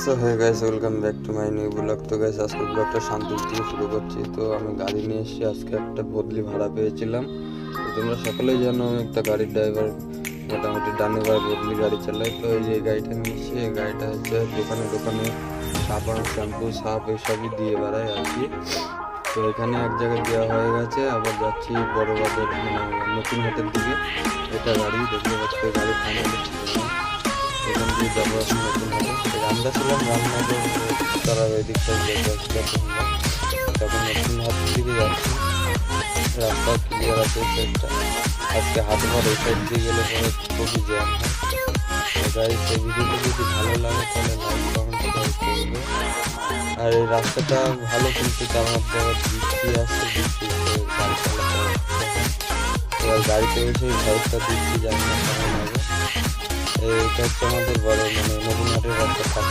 So hey guys welcome back to my new blog তো guys আজকে ব্লগটা শান্তির থেকে শুরু করছি। তো আমি গাড়ি নিয়ে এসেছি, আজকে একটা বদলি ভাড়া পেয়েছিলাম। তো তোমরা সকলেই জানো, একটা গাড়ির ড্রাইভার মোটামুটি ডানে বাই বদলি গাড়ি চালাই তো এই যে গাড়িটা নিয়েছি এই গাড়িটা হচ্ছে দোকানে দোকানে সাবান, শ্যাম্পু, সাপ এসবই দিয়ে বেড়ায় আর কি। তো এখানে এক জায়গায় দেওয়া হয়ে গেছে, আবার যাচ্ছি বড় বাজার মানে নতুন হাটের দিকে। এটা গাড়ি, দেখতে পাচ্ছি গাড়ি ফাইনালি দিয়ে তারা ওই দিক থেকে তখন নতুন রাস্তা ক্লিয়ার আছে সেটা আজকে হাট ঘর এই সাইড দিয়ে গেলে পরে খুবই জ্যাম ভিডিওটি যদি ভালো লাগে তাহলে লাইক কমেন্ট করবে আর এই রাস্তাটা ভালো কিন্তু তার মধ্যে বৃষ্টি আসছে বৃষ্টি এবার গাড়িতে এসে ভয়েসটা দিচ্ছি জানি না কেমন হবে এইটা হচ্ছে আমাদের বড় মানে নতুন হাটের রাস্তা পাশে